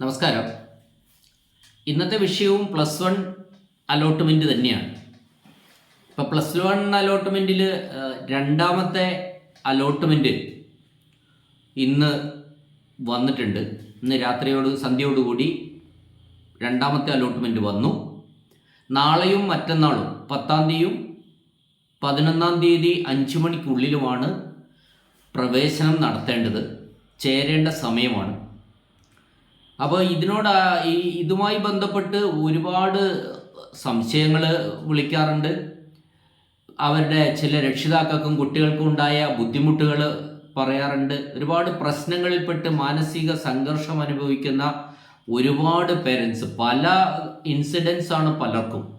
നമസ്കാരം. ഇന്നത്തെ വിഷയവും പ്ലസ് വൺ അലോട്ട്മെന്റ് തന്നെയാണ്. ഇപ്പോൾ പ്ലസ് വൺ അലോട്ട്മെന്റിൽ രണ്ടാമത്തെ അലോട്ട്മെന്റ് ഇന്ന് വന്നിട്ടുണ്ട്. ഇന്ന് രാത്രിയോട് സന്ധ്യയോടുകൂടി രണ്ടാമത്തെ അലോട്ട്മെന്റ് വന്നു. നാളെയും മറ്റന്നാളും പത്താം തീയതിയും പതിനൊന്നാം തീയതി അഞ്ച് മണിക്കുള്ളിലുമാണ് പ്രവേശനം നടത്തേണ്ടത്. ചേരേണ്ട സമയമാണ്. അപ്പോൾ ഇതിനോട് ഈ ഇതുമായി ബന്ധപ്പെട്ട് ഒരുപാട് സംശയങ്ങൾ വിളിക്കാറുണ്ട്. അവരുടെ ചില രക്ഷിതാക്കൾക്കും കുട്ടികൾക്കും ഉണ്ടായ ബുദ്ധിമുട്ടുകൾ പറയാറുണ്ട്. ഒരുപാട് പ്രശ്നങ്ങളിൽപ്പെട്ട് മാനസിക സംഘർഷം അനുഭവിക്കുന്ന ഒരുപാട് പേരൻസ് പല ഇൻസിഡൻസ് ആണ് പലർക്കും.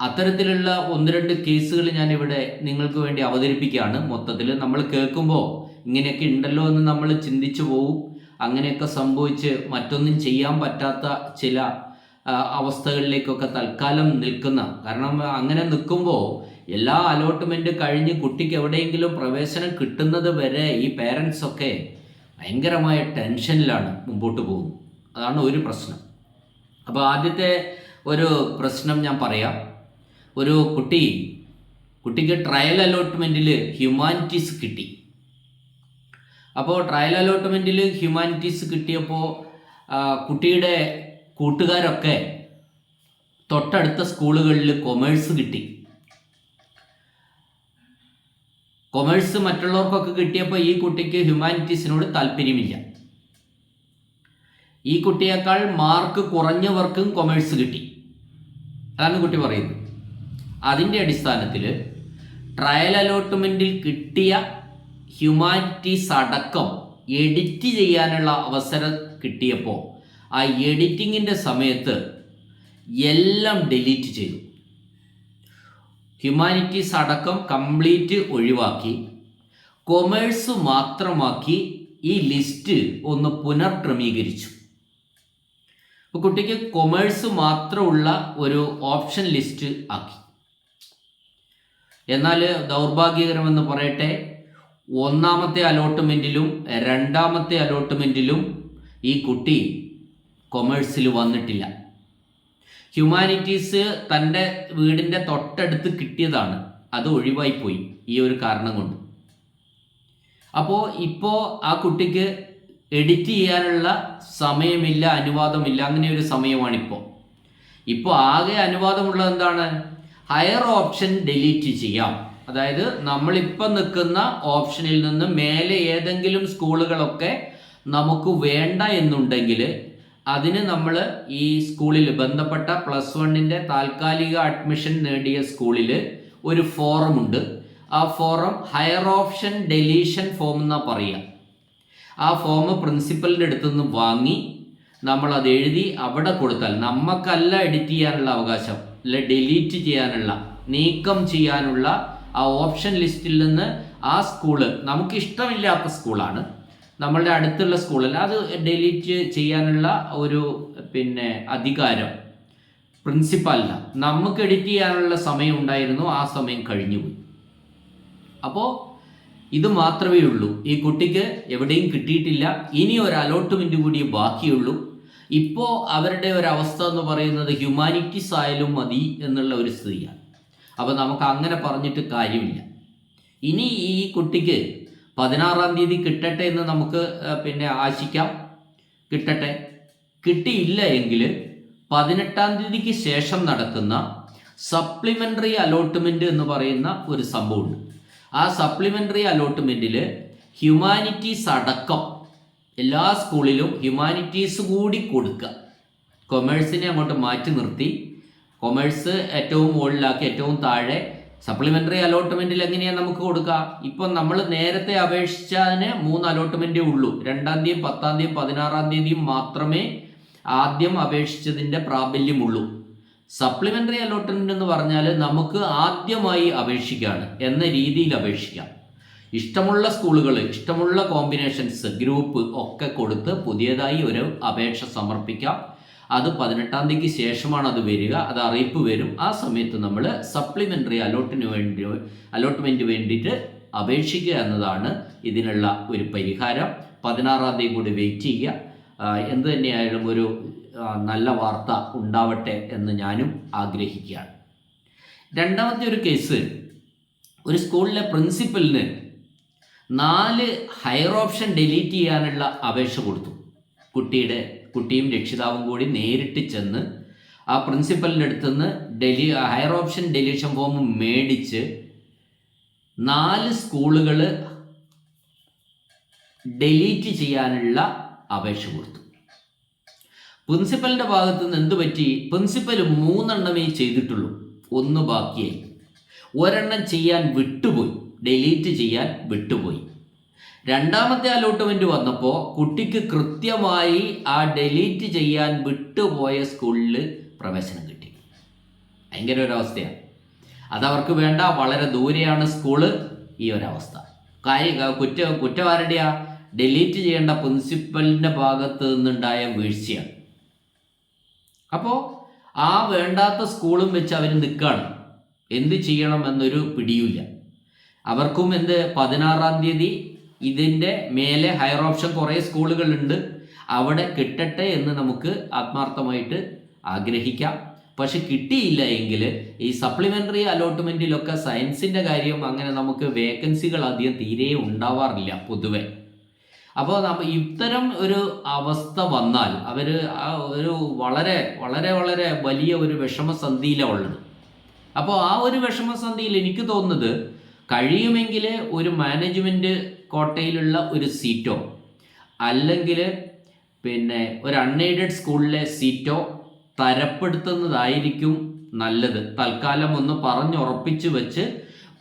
അത്തരത്തിലുള്ള ഒന്ന് രണ്ട് കേസുകൾ ഞാനിവിടെ നിങ്ങൾക്ക് വേണ്ടി അവതരിപ്പിക്കുകയാണ്. മൊത്തത്തിൽ നമ്മൾ കേൾക്കുമ്പോൾ ഇങ്ങനെയൊക്കെ ഉണ്ടല്ലോ എന്ന് നമ്മൾ ചിന്തിച്ചു പോവും. അങ്ങനെയൊക്കെ സംഭവിച്ച് മറ്റൊന്നും ചെയ്യാൻ പറ്റാത്ത ചില അവസ്ഥകളിലേക്കൊക്കെ തൽക്കാലം നിൽക്കുന്ന. കാരണം അങ്ങനെ നിൽക്കുമ്പോൾ എല്ലാ അലോട്ട്മെന്റ് കഴിഞ്ഞ് കുട്ടിക്ക് എവിടെയെങ്കിലും പ്രവേശനം കിട്ടുന്നത് വരെ ഈ പേരൻസൊക്കെ ഭയങ്കരമായ ടെൻഷനിലാണ് മുമ്പോട്ട് പോകുന്നത്. അതാണ് ഒരു പ്രശ്നം. അപ്പോൾ ആദ്യത്തെ ഒരു പ്രശ്നം ഞാൻ പറയാം. ഒരു കുട്ടി കുട്ടിക്ക് ട്രയൽ അലോട്ട്മെന്റിൽ ഹ്യൂമാനിറ്റീസ് കിട്ടി. അപ്പോൾ ട്രയൽ അലോട്ട്മെന്റിൽ ഹ്യൂമാനിറ്റീസ് കിട്ടിയപ്പോൾ കുട്ടിയുടെ കൂട്ടുകാരൊക്കെ തൊട്ടടുത്ത സ്കൂളുകളിൽ കൊമേഴ്സ് കിട്ടി. കൊമേഴ്സ് മറ്റുള്ളവർക്കൊക്കെ കിട്ടിയപ്പോൾ ഈ കുട്ടിക്ക് ഹ്യൂമാനിറ്റീസിനോട് താല്പര്യമില്ല. ഈ കുട്ടിയേക്കാൾ മാർക്ക് കുറഞ്ഞവർക്കും കൊമേഴ്സ് കിട്ടി. അതാണ് കുട്ടി പറയുന്നത്. അതിന്റെ അടിസ്ഥാനത്തിൽ ട്രയൽ അലോട്ട്മെന്റിൽ കിട്ടിയ ഹ്യൂമാനിറ്റീസ് അടക്കം എഡിറ്റ് ചെയ്യാനുള്ള അവസരം കിട്ടിയപ്പോൾ ആ എഡിറ്റിങ്ങിന്റെ സമയത്ത് എല്ലാം ഡിലീറ്റ് ചെയ്തു. ഹ്യൂമാനിറ്റീസ് അടക്കം കംപ്ലീറ്റ് ഒഴിവാക്കി. കൊമേഴ്സ് മാത്രമാക്കി ഈ ലിസ്റ്റ് ഒന്ന് പുനർക്രമീകരിച്ചു. അപ്പോൾ കുട്ടിക്ക് കൊമേഴ്സ് മാത്രമുള്ള ഒരു ഓപ്ഷൻ ലിസ്റ്റ് ആക്കി. എന്നാൽ ദൗർഭാഗ്യകരമെന്ന് പറയട്ടെ ഒന്നാമത്തെ അലോട്ട്മെന്റിലും രണ്ടാമത്തെ അലോട്ട്മെന്റിലും ഈ കുട്ടി കൊമേഴ്സിൽ വന്നിട്ടില്ല. ഹ്യൂമാനിറ്റീസ് തന്റെ വീടിന്റെ തൊട്ടടുത്ത് കിട്ടിയതാണ്. അത് ഒഴിവായിപ്പോയി ഈ ഒരു കാരണം കൊണ്ട്. അപ്പോൾ ഇപ്പോൾ ആ കുട്ടിക്ക് എഡിറ്റ് ചെയ്യാനുള്ള സമയമില്ല അനുവാദമില്ല അങ്ങനെ ഒരു സമയമാണിപ്പോൾ ഇപ്പോൾ ആകെ അനുവാദമുള്ളത് എന്താണ്? ഹയർ ഓപ്ഷൻ ഡിലീറ്റ് ചെയ്യാം. അതായത് നമ്മളിപ്പോൾ നിൽക്കുന്ന ഓപ്ഷനിൽ നിന്ന് മേലെ ഏതെങ്കിലും സ്കൂളുകളൊക്കെ നമുക്ക് വേണ്ട എന്നുണ്ടെങ്കിൽ അതിന് നമ്മൾ ഈ സ്കൂളിൽ ബന്ധപ്പെട്ട പ്ലസ് വണ്ണിന്റെ താൽക്കാലിക അഡ്മിഷൻ നേടിയ സ്കൂളിൽ ഒരു ഫോറമുണ്ട്. ആ form higher option deletion form എന്നാണ് പറയുക. ആ ഫോം പ്രിൻസിപ്പലിന്റെ അടുത്തു നിന്ന് വാങ്ങി നമ്മൾ അത് എഴുതി അവിടെ കൊടുത്താൽ നമുക്കല്ല എഡിറ്റ് ചെയ്യാനുള്ള അവകാശം അല്ലെ ഡിലീറ്റ് ചെയ്യാനുള്ള നീക്കം ചെയ്യാനുള്ള ആ ഓപ്ഷൻ ലിസ്റ്റിൽ നിന്ന് ആ സ്കൂൾ നമുക്ക് ഇഷ്ടമില്ലാത്ത സ്കൂളാണ് നമ്മളുടെ അടുത്തുള്ള സ്കൂളല്ല അത് ഡെലീറ്റ് ചെയ്യാനുള്ള ഒരു പിന്നെ അധികാരം പ്രിൻസിപ്പാലിന നമുക്ക് എഡിറ്റ് ചെയ്യാനുള്ള സമയം ഉണ്ടായിരുന്നു ആ സമയം കഴിഞ്ഞുപോയി അപ്പോൾ ഇത് മാത്രമേ ഉള്ളൂ. ഈ കുട്ടിക്ക് എവിടെയും കിട്ടിയിട്ടില്ല. ഇനി ഒരു അലോട്ട്മെന്റ് കൂടി ബാക്കിയുള്ളൂ. ഇപ്പോൾ അവരുടെ ഒരു അവസ്ഥ എന്ന് പറയുന്നത് ഹ്യൂമാനിറ്റീസ് ആയാലും മതി എന്നുള്ള ഒരു സ്ഥിതിയാണ്. അപ്പോൾ നമുക്ക് അങ്ങനെ പറഞ്ഞിട്ട് കാര്യമില്ല. ഇനി ഈ കുട്ടിക്ക് പതിനാറാം തീയതി കിട്ടട്ടെ എന്ന് നമുക്ക് പിന്നെ ആശിക്കാം. കിട്ടട്ടെ. കിട്ടിയില്ല എങ്കിൽ പതിനെട്ടാം തീയതിക്ക് ശേഷം നടക്കുന്ന സപ്ലിമെന്ററി അലോട്ട്മെന്റ് എന്ന് പറയുന്ന ഒരു സംഭവമുണ്ട്. ആ സപ്ലിമെന്ററി അലോട്ട്മെന്റിൽ ഹ്യൂമാനിറ്റീസ് അടക്കം എല്ലാ സ്കൂളിലും ഹ്യൂമാനിറ്റീസ് കൂടി കൊടുക്കുക. കൊമേഴ്സിനെ അങ്ങോട്ട് മാറ്റി നിർത്തി. കൊമേഴ്സ് ഏറ്റവും മുകളിലാക്കി ഏറ്റവും താഴെ. സപ്ലിമെന്ററി അലോട്ട്മെന്റിൽ എങ്ങനെയാണ് നമുക്ക് കൊടുക്കുക ഇപ്പം നമ്മൾ നേരത്തെ അപേക്ഷിച്ചതിന് മൂന്ന് അലോട്ട്മെന്റേ ഉള്ളൂ. രണ്ടാം തീയതി പത്താം തീയതി പതിനാറാം തീയതിയും മാത്രമേ ആദ്യം അപേക്ഷിച്ചതിന്റെ പ്രാബല്യമുള്ളൂ സപ്ലിമെന്ററി അലോട്ട്മെന്റ് എന്ന് പറഞ്ഞാൽ നമുക്ക് ആദ്യമായി അപേക്ഷിക്കുകയാണ് എന്ന രീതിയിൽ അപേക്ഷിക്കാം. ഇഷ്ടമുള്ള സ്കൂളുകൾ ഇഷ്ടമുള്ള കോമ്പിനേഷൻസ് ഗ്രൂപ്പ് ഒക്കെ കൊടുത്ത് പുതിയതായി ഒരു അപേക്ഷ സമർപ്പിക്കാം. അത് പതിനെട്ടാം തീയതിക്ക് ശേഷമാണ് അത് വരിക അത് അറിയിപ്പ് വരും. ആ സമയത്ത് നമ്മൾ സപ്ലിമെന്ററി അലോട്ടിന് വേണ്ടി അലോട്ട്മെന്റ് വേണ്ടിയിട്ട് അപേക്ഷിക്കുക എന്നതാണ് ഇതിനുള്ള ഒരു പരിഹാരം. പതിനാറാം തീയതി കൂടി വെയിറ്റ് ചെയ്യുക. എന്ത് തന്നെയായാലും ഒരു നല്ല വാർത്ത ഉണ്ടാവട്ടെ എന്ന് ഞാനും ആഗ്രഹിക്കുകയാണ്. രണ്ടാമത്തെ ഒരു കേസ് ഒരു സ്കൂളിലെ പ്രിൻസിപ്പലിന് നാല് ഹയർ ഓപ്ഷൻ ഡിലീറ്റ് ചെയ്യാനുള്ള അപേക്ഷ കൊടുത്തു. കുട്ടിയുടെ കുട്ടിയും രക്ഷിതാവും കൂടി നേരിട്ട് ചെന്ന് ആ പ്രിൻസിപ്പലിന്റെ അടുത്ത് നിന്ന് ഡെലി ഹയർ ഓപ്ഷൻ ഡെലീഷൻ ഫോം മേടിച്ച് നാല് സ്കൂളുകൾ ഡെലീറ്റ് ചെയ്യാനുള്ള അപേക്ഷ കൊടുത്തു. പ്രിൻസിപ്പലിന്റെ ഭാഗത്തു നിന്ന് എന്ത് പറ്റി? പ്രിൻസിപ്പൽ മൂന്നെണ്ണമേ ചെയ്തിട്ടുള്ളൂ. ഒന്ന് ബാക്കിയായി. ഒരെണ്ണം ചെയ്യാൻ വിട്ടുപോയി. ഡെലീറ്റ് ചെയ്യാൻ വിട്ടുപോയി. രണ്ടാമത്തെ അലോട്ട്മെന്റ് വന്നപ്പോൾ കുട്ടിക്ക് കൃത്യമായി ആ ഡെലീറ്റ് ചെയ്യാൻ വിട്ടുപോയ സ്കൂളിൽ പ്രവേശനം കിട്ടി. ഭയങ്കര ഒരവസ്ഥയാണ് അതവർക്ക് വേണ്ട വളരെ ദൂരെയാണ് സ്കൂൾ ഈ ഒരവസ്ഥ കാര്യം കുറ്റ കുറ്റവാരുടെയാ. ഡെലീറ്റ് ചെയ്യേണ്ട പ്രിൻസിപ്പലിന്റെ ഭാഗത്ത് നിന്നുണ്ടായ വീഴ്ചയാണ്. അപ്പോൾ ആ വേണ്ടാത്ത സ്കൂളും വെച്ച് അവർ നിൽക്കുകയാണ് എന്ത് ചെയ്യണം എന്നൊരു പിടിയില്ല അവർക്കും എന്ത് പതിനാറാം തീയതി ഇതിന്റെ മേലെ ഹയർ ഓപ്ഷൻ കുറേ സ്കൂളുകളുണ്ട്. അവിടെ കിട്ടട്ടെ എന്ന് നമുക്ക് ആത്മാർത്ഥമായിട്ട് ആഗ്രഹിക്കാം. പക്ഷെ കിട്ടിയില്ല എങ്കിൽ ഈ സപ്ലിമെന്ററി അലോട്ട്മെന്റിലൊക്കെ സയൻസിന്റെ കാര്യം അങ്ങനെ നമുക്ക് വേക്കൻസികൾ അധികം തീരെ ഉണ്ടാവാറില്ല പൊതുവെ. അപ്പോൾ നമ്മൾ ഇത്തരം ഒരു അവസ്ഥ വന്നാൽ അവർ ഒരു വളരെ വളരെ വളരെ വലിയ ഒരു വിഷമസന്ധിയിലാണ് ഉള്ളത്. അപ്പോൾ ആ ഒരു വിഷമസന്ധിയിൽ എനിക്ക് തോന്നുന്നത് കഴിയുമെങ്കിൽ ഒരു മാനേജ്മെന്റ് കോട്ടയിലുള്ള ഒരു സീറ്റോ അല്ലെങ്കിൽ പിന്നെ ഒരു അൺഎയ്ഡഡ് സ്കൂളിലെ സീറ്റോ തരപ്പെടുത്തുന്നതായിരിക്കും നല്ലത്. തൽക്കാലം ഒന്ന് പറഞ്ഞുറപ്പിച്ച് വെച്ച്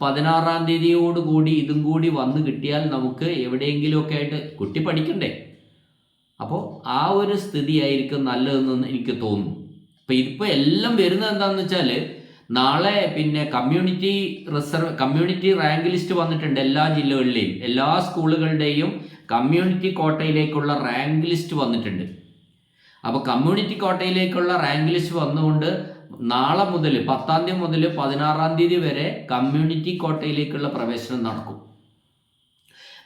പതിനാറാം തീയതിയോടുകൂടി ഇതും കൂടി വന്നു കിട്ടിയാൽ നമുക്ക് എവിടെയെങ്കിലുമൊക്കെ ആയിട്ട് കുട്ടി പഠിക്കണ്ടേ? അപ്പോൾ ആ ഒരു സ്ഥിതിയായിരിക്കും നല്ലതെന്ന് എനിക്ക് തോന്നുന്നു. അപ്പം ഇതിപ്പോൾ എല്ലാം വരുന്നത് എന്താണെന്ന് വെച്ചാൽ നാളെ പിന്നെ community reserve community rank list വന്നിട്ടുണ്ട് എല്ലാ ജില്ലകളിലെയും. എല്ലാ സ്കൂളുകളുടെയും കമ്മ്യൂണിറ്റി കോട്ടയിലേക്കുള്ള റാങ്ക് ലിസ്റ്റ് വന്നിട്ടുണ്ട്. അപ്പോൾ കമ്മ്യൂണിറ്റി കോട്ടയിലേക്കുള്ള റാങ്ക് ലിസ്റ്റ് വന്നുകൊണ്ട് നാളെ മുതൽ പത്താം തീയതി മുതൽ പതിനാറാം തീയതി വരെ കമ്മ്യൂണിറ്റി കോട്ടയിലേക്കുള്ള പ്രവേശനം നടക്കും.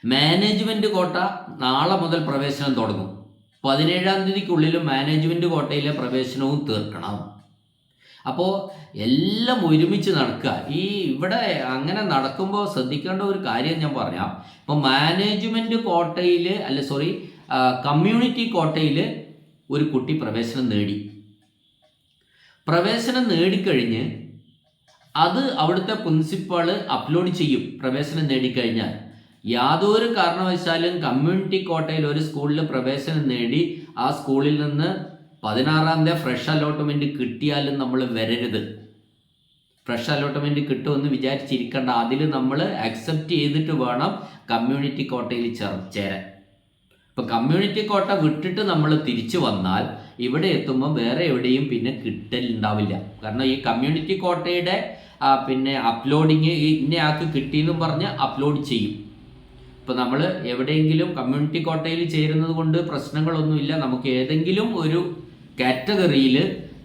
മാനേജ്മെന്റ് കോട്ട നാളെ മുതൽ പ്രവേശനം തുടങ്ങും. പതിനേഴാം തീയതിക്കുള്ളിൽ മാനേജ്മെന്റ് കോട്ടയിലെ പ്രവേശനവും തീർക്കണം. അപ്പോൾ എല്ലാം ഒരുമിച്ച് നടക്കുക. ഈ ഇവിടെ അങ്ങനെ നടക്കുമ്പോൾ ശ്രദ്ധിക്കേണ്ട ഒരു കാര്യം ഞാൻ പറയാം ഇപ്പോൾ മാനേജ്മെന്റ് കോട്ടയിൽ അല്ല സോറി കമ്മ്യൂണിറ്റി കോട്ടയിൽ ഒരു കുട്ടി പ്രവേശനം നേടി. പ്രവേശനം നേടിക്കഴിഞ്ഞ് അത് അവിടുത്തെ പ്രിൻസിപ്പാൾ അപ്ലോഡ് ചെയ്യും പ്രവേശനം നേടിക്കഴിഞ്ഞാൽ. യാതൊരു കാരണവശാലും കമ്മ്യൂണിറ്റി കോട്ടയിൽ ഒരു സ്കൂളിൽ പ്രവേശനം നേടി ആ സ്കൂളിൽ നിന്ന് പതിനാറാം തീയതി ഫ്രഷ് അലോട്ട്മെന്റ് കിട്ടിയാലും നമ്മൾ വരരുത്. ഫ്രഷ് അലോട്ട്മെന്റ് കിട്ടുമെന്ന് വിചാരിച്ചിരിക്കേണ്ട. അതിൽ നമ്മൾ അക്സെപ്റ്റ് ചെയ്തിട്ട് വേണം കമ്മ്യൂണിറ്റി കോട്ടയിൽ ചേരാൻ. ഇപ്പോൾ കമ്മ്യൂണിറ്റി കോട്ട വിട്ടിട്ട് നമ്മൾ തിരിച്ചു വന്നാൽ ഇവിടെ എത്തുമ്പോൾ വേറെ എവിടെയും പിന്നെ കിട്ടലുണ്ടാവില്ല. കാരണം ഈ കമ്മ്യൂണിറ്റി കോട്ടയുടെ പിന്നെ അപ്ലോഡിങ് ഇന്നയാൾക്ക് കിട്ടിയെന്നും പറഞ്ഞ് അപ്ലോഡ് ചെയ്യും. ഇപ്പം നമ്മൾ എവിടെയെങ്കിലും കമ്മ്യൂണിറ്റി കോട്ടയിൽ ചേരുന്നത് കൊണ്ട് പ്രശ്നങ്ങളൊന്നുമില്ല. നമുക്ക് ഏതെങ്കിലും ഒരു കാറ്റഗറിയിൽ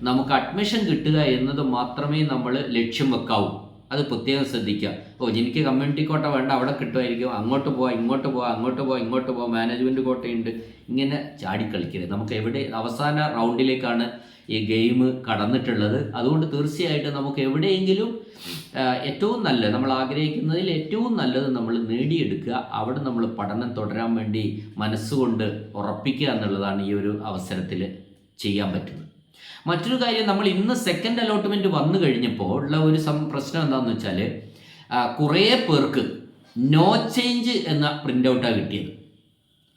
നമുക്ക് അഡ്മിഷൻ കിട്ടുക എന്നത് മാത്രമേ നമ്മൾ ലക്ഷ്യം വെക്കാവൂ. അത് പ്രത്യേകം ശ്രദ്ധിക്കുക. ഓ എനിക്ക് കമ്മ്യൂണിറ്റി കോട്ട വേണ്ട അവിടെ കിട്ടുമായിരിക്കും. അങ്ങോട്ട് പോവാം ഇങ്ങോട്ട് പോവാം അങ്ങോട്ട് പോവാം ഇങ്ങോട്ട് പോവാം മാനേജ്മെന്റ് കോട്ടയുണ്ട്. ഇങ്ങനെ ചാടിക്കളിക്കരുത്. നമുക്ക് എവിടെ അവസാന റൗണ്ടിലേക്കാണ് ഈ ഗെയിം കടന്നിട്ടുള്ളത്. അതുകൊണ്ട് തീർച്ചയായിട്ടും നമുക്ക് എവിടെയെങ്കിലും ഏറ്റവും നല്ലത് നമ്മൾ ആഗ്രഹിക്കുന്നതിൽ ഏറ്റവും നല്ലത് നമ്മൾ നേടിയെടുക്കുക. അവിടെ നമ്മൾ പഠനം തുടരാൻ വേണ്ടി മനസ്സുകൊണ്ട് ഉറപ്പിക്കുക എന്നുള്ളതാണ് ഈ ഒരു അവസരത്തിൽ ചെയ്യാൻ പറ്റുന്നത്. മറ്റൊരു കാര്യം നമ്മൾ ഇന്ന് സെക്കൻഡ് അലോട്ട്മെന്റ് വന്നു കഴിഞ്ഞപ്പോൾ ഉള്ള ഒരു സം പ്രശ്നം എന്താണെന്ന് വെച്ചാൽ കുറേ പേർക്ക് നോ ചേഞ്ച് എന്ന പ്രിന്റ് ഔട്ടാണ് കിട്ടിയത്.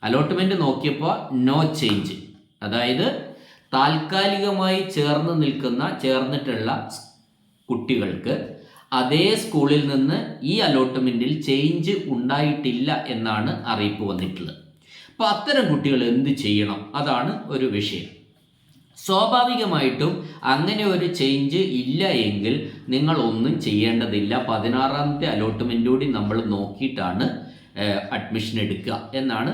അലോട്ട്മെന്റ് നോക്കിയപ്പോൾ നോ ചേഞ്ച് അതായത് താൽക്കാലികമായി ചേർന്ന് നിൽക്കുന്ന ചേർന്നിട്ടുള്ള കുട്ടികൾക്ക് അതേ സ്കൂളിൽ നിന്ന് ഈ അലോട്ട്മെന്റിൽ ചേഞ്ച് ഉണ്ടായിട്ടില്ല എന്നാണ് അറിയിപ്പ് വന്നിട്ടുള്ളത്. അപ്പോൾ അത്തരം കുട്ടികൾ എന്ത് ചെയ്യണം? അതാണ് ഒരു വിഷയം. സ്വാഭാവികമായിട്ടും അങ്ങനെ ഒരു ചേഞ്ച് ഇല്ല എങ്കിൽ നിങ്ങൾ ഒന്നും ചെയ്യേണ്ടതില്ല. പതിനാറാമത്തെ അലോട്ട്മെന്റ് കൂടി നമ്മൾ നോക്കിയിട്ടാണ് അഡ്മിഷൻ എടുക്കുക എന്നാണ്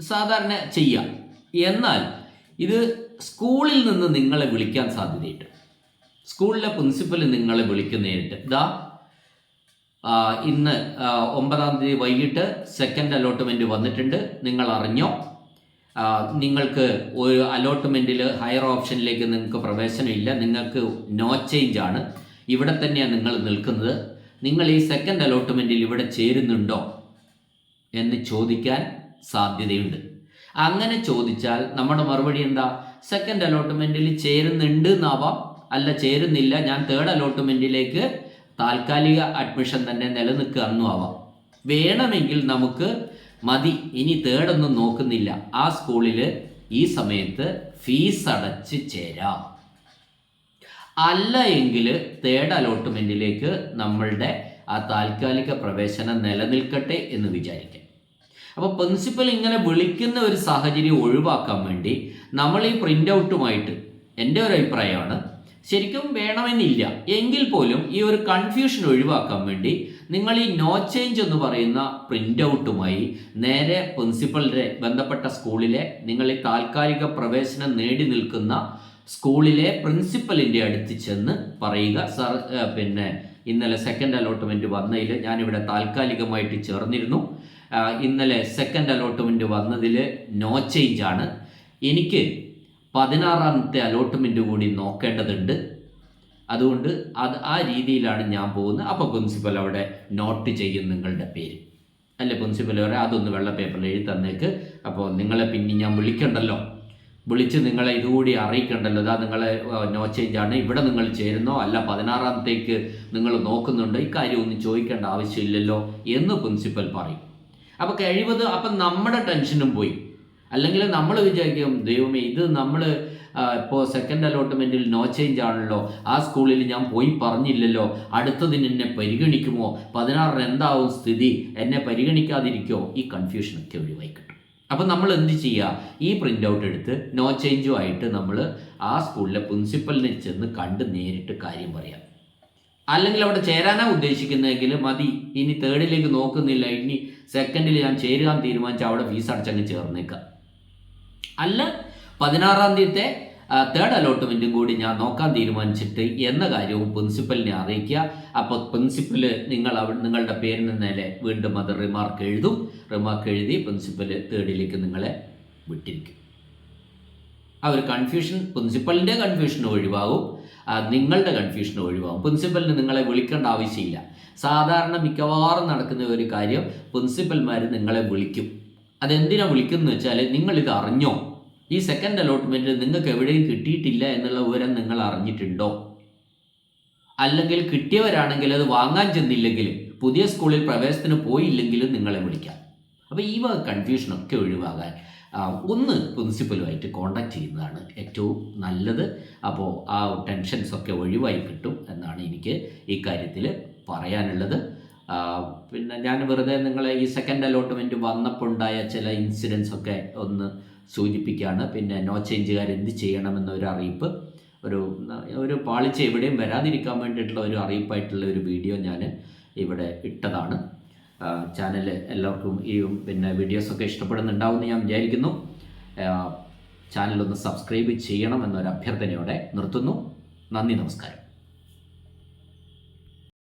സാധാരണ ചെയ്യുക എന്നാൽ ഇത് സ്കൂളിൽ നിന്ന് നിങ്ങളെ വിളിക്കാൻ സാധ്യതയുണ്ട്. സ്കൂളിലെ പ്രിൻസിപ്പൽ നിങ്ങളെ വിളിക്കുന്നതിട്ട് ദാ ഇന്ന് ഒമ്പതാം തീയതി വൈകിട്ട് സെക്കൻഡ് അലോട്ട്മെന്റ് വന്നിട്ടുണ്ട്. നിങ്ങൾ അറിഞ്ഞോ നിങ്ങൾക്ക് ഒരു അലോട്ട്മെന്റിൽ ഹയർ ഓപ്ഷനിലേക്ക് നിങ്ങൾക്ക് പ്രവേശനമില്ല നിങ്ങൾക്ക് നോ ചേഞ്ച് ആണ്. ഇവിടെ തന്നെയാണ് നിങ്ങൾ നിൽക്കുന്നത്. നിങ്ങൾ ഈ സെക്കൻഡ് അലോട്ട്മെന്റിൽ ഇവിടെ ചേരുന്നുണ്ടോ എന്ന് ചോദിക്കാൻ സാധ്യതയുണ്ട്. അങ്ങനെ ചോദിച്ചാൽ നമ്മുടെ മറുപടി എന്താ? സെക്കൻഡ് അലോട്ട്മെന്റിൽ ചേരുന്നുണ്ട് എന്നാവാം അല്ല ചേരുന്നില്ല. ഞാൻ തേർഡ് അലോട്ട്മെന്റിലേക്ക് താൽക്കാലിക അഡ്മിഷൻ തന്നെ നിലനിൽക്കുക എന്നും ആവാം. വേണമെങ്കിൽ നമുക്ക് മതി. ഇനി തേടൊന്നും നോക്കുന്നില്ല. ആ സ്കൂളിൽ ഈ സമയത്ത് ഫീസ് അടച്ച് ചേരാം. അല്ല എങ്കിൽ തേർഡ് അലോട്ട്മെന്റിലേക്ക് നമ്മളുടെ ആ താൽക്കാലിക പ്രവേശനം നിലനിൽക്കട്ടെ എന്ന് വിചാരിക്കാം. അപ്പോൾ പ്രിൻസിപ്പൽ ഇങ്ങനെ വിളിക്കുന്ന ഒരു സാഹചര്യം ഒഴിവാക്കാൻ വേണ്ടി നമ്മൾ ഈ പ്രിന്റ് ഔട്ടുമായിട്ട് എന്റെ ഒരു അഭിപ്രായമാണ്. ശരിക്കും വേണമെന്നില്ല. എങ്കിൽ പോലും ഈ ഒരു കൺഫ്യൂഷൻ ഒഴിവാക്കാൻ വേണ്ടി നിങ്ങൾ ഈ നോ ചേഞ്ച് എന്ന് പറയുന്ന പ്രിന്റ് ഔട്ടുമായി നേരെ പ്രിൻസിപ്പലിന്റെ ബന്ധപ്പെട്ട സ്കൂളിലെ നിങ്ങൾ ഈ താൽക്കാലിക പ്രവേശനം നേടി നിൽക്കുന്ന സ്കൂളിലെ പ്രിൻസിപ്പലിന്റെ അടുത്ത് ചെന്ന് പറയുക സർ പിന്നെ ഇന്നലെ സെക്കൻഡ് അലോട്ട്മെന്റ് വന്നതിൽ ഞാനിവിടെ താൽക്കാലികമായിട്ട് ചേർന്നിരുന്നു. ഇന്നലെ സെക്കൻഡ് അലോട്ട്മെന്റ് വന്നതിൽ നോ ചേഞ്ച് ആണ്. എനിക്ക് പതിനാറാമത്തെ അലോട്ട്മെന്റ് കൂടി നോക്കേണ്ടതുണ്ട്. അതുകൊണ്ട് അത് ആ രീതിയിലാണ് ഞാൻ പോകുന്നത്. അപ്പോൾ പ്രിൻസിപ്പൽ അവിടെ നോട്ട് ചെയ്യും നിങ്ങളുടെ പേര്. അല്ലെ പ്രിൻസിപ്പൽ? പറയാം അതൊന്ന് വെള്ള പേപ്പറിൽ എഴുതി തന്നേക്ക്. അപ്പോൾ നിങ്ങളെ പിന്നെ ഞാൻ വിളിക്കണ്ടല്ലോ? വിളിച്ച് നിങ്ങളെ ഇതുകൂടി അറിയിക്കണ്ടല്ലോ? ഇതാ നിങ്ങളെ നോ ചേഞ്ച് ആണ്. ഇവിടെ നിങ്ങൾ ചേരുന്നോ? അല്ല പതിനാറാമത്തേക്ക് നിങ്ങൾ നോക്കുന്നുണ്ടോ? ഇക്കാര്യം ഒന്നും ചോദിക്കേണ്ട ആവശ്യമില്ലല്ലോ എന്ന് പ്രിൻസിപ്പൽ പറയും. അപ്പോൾ കഴിവത് അപ്പം നമ്മുടെ ടെൻഷനും പോയി. അല്ലെങ്കിൽ നമ്മൾ വിചാരിക്കും ദൈവമേ ഇത് നമ്മൾ ഇപ്പോൾ സെക്കൻഡ് അലോട്ട്മെന്റിൽ നോ ചേഞ്ച് ആണല്ലോ. ആ സ്കൂളിൽ ഞാൻ പോയി പറഞ്ഞില്ലല്ലോ. അടുത്തതിന് എന്നെ പരിഗണിക്കുമോ? പതിനാറിന് എന്താവും സ്ഥിതി? എന്നെ പരിഗണിക്കാതിരിക്കോ? ഈ കൺഫ്യൂഷനൊക്കെ ഒഴിവായി അപ്പം നമ്മൾ എന്ത് ചെയ്യുക ഈ പ്രിന്റ് ഔട്ട് എടുത്ത് നോ ചേഞ്ചും ആയിട്ട് നമ്മൾ ആ സ്കൂളിലെ പ്രിൻസിപ്പലിനെ ചെന്ന് കണ്ട് നേരിട്ട് കാര്യം പറയാം. അല്ലെങ്കിൽ അവിടെ ചേരാനാ ഉദ്ദേശിക്കുന്നതെങ്കിൽ മതി. ഇനി തേർഡിലേക്ക് നോക്കുന്നില്ല. ഇനി സെക്കൻഡിൽ ഞാൻ ചേരുവാൻ തീരുമാനിച്ച് അവിടെ ഫീസ് അടച്ചങ്ങ് ചേർന്നേക്കാം. അല്ല പതിനാറാം തീയതിത്തെ തേർഡ് അലോട്ട്മെന്റും കൂടി ഞാൻ നോക്കാൻ തീരുമാനിച്ചിട്ട് എന്ന കാര്യവും പ്രിൻസിപ്പലിനെ അറിയിക്കുക. അപ്പോൾ പ്രിൻസിപ്പൽ നിങ്ങൾ നിങ്ങളുടെ പേരിന് നേരെ വീണ്ടും അത് റിമാർക്ക് എഴുതും. റിമാർക്ക് എഴുതി പ്രിൻസിപ്പൽ തേർഡിലേക്ക് നിങ്ങളെ വിട്ടിരിക്കും. ആ ഒരു കൺഫ്യൂഷൻ പ്രിൻസിപ്പലിന്റെ കൺഫ്യൂഷൻ ഒഴിവാകും. നിങ്ങളുടെ കൺഫ്യൂഷൻ ഒഴിവാകും. പ്രിൻസിപ്പലിന് നിങ്ങളെ വിളിക്കേണ്ട ആവശ്യമില്ല. സാധാരണ മിക്കവാറും നടക്കുന്ന ഒരു കാര്യം പ്രിൻസിപ്പൽമാർ നിങ്ങളെ വിളിക്കും. അതെന്തിനാ വിളിക്കുന്നത് വെച്ചാൽ നിങ്ങളിത് അറിഞ്ഞോ? ഈ സെക്കൻഡ് അലോട്ട്മെന്റ് നിങ്ങൾക്ക് എവിടെയും കിട്ടിയിട്ടില്ല എന്നുള്ള വിവരം നിങ്ങൾ അറിഞ്ഞിട്ടുണ്ടോ? അല്ലെങ്കിൽ കിട്ടിയവരാണെങ്കിൽ അത് വാങ്ങാൻ ചെന്നില്ലെങ്കിൽ പുതിയ സ്കൂളിൽ പ്രവേശനത്തിന് പോയില്ലെങ്കിലും നിങ്ങളെ വിളിക്കാം. അപ്പോൾ ഈ വക കൺഫ്യൂഷനൊക്കെ ഒഴിവാകാൻ ഒന്ന് പ്രിൻസിപ്പലുമായിട്ട് കോണ്ടാക്ട് ചെയ്യുന്നതാണ് ഏറ്റവും നല്ലത്. അപ്പോൾ ആ ടെൻഷൻസൊക്കെ ഒഴിവായി കിട്ടും എന്നാണ് എനിക്ക് ഈ കാര്യത്തിൽ പറയാനുള്ളത്. പിന്നെ ഞാൻ വെറുതെ നിങ്ങളെ ഈ സെക്കൻഡ് അലോട്ട്മെന്റ് വന്നപ്പോൾ ഉണ്ടായ ചില ഇൻസിഡൻസ് ഒക്കെ ഒന്ന് സൂചിപ്പിക്കുകയാണ്. പിന്നെ നോ ചേഞ്ചുകാർ എന്ത് ചെയ്യണമെന്നൊരു അറിയിപ്പ് ഒരു ഒരു പാളിച്ച എവിടെയും വരാതിരിക്കാൻ വേണ്ടിയിട്ടുള്ള ഒരു അറിയിപ്പായിട്ടുള്ള ഒരു വീഡിയോ ഞാൻ ഇവിടെ ഇട്ടതാണ്. ചാനൽ എല്ലാവർക്കും ഈ പിന്നെ വീഡിയോസൊക്കെ ഇഷ്ടപ്പെടുന്നുണ്ടാവുമെന്ന് ഞാൻ വിചാരിക്കുന്നു. ചാനലൊന്ന് സബ്സ്ക്രൈബ് ചെയ്യണം എന്നൊരു അഭ്യർത്ഥനയോടെ നിർത്തുന്നു. നന്ദി നമസ്കാരം.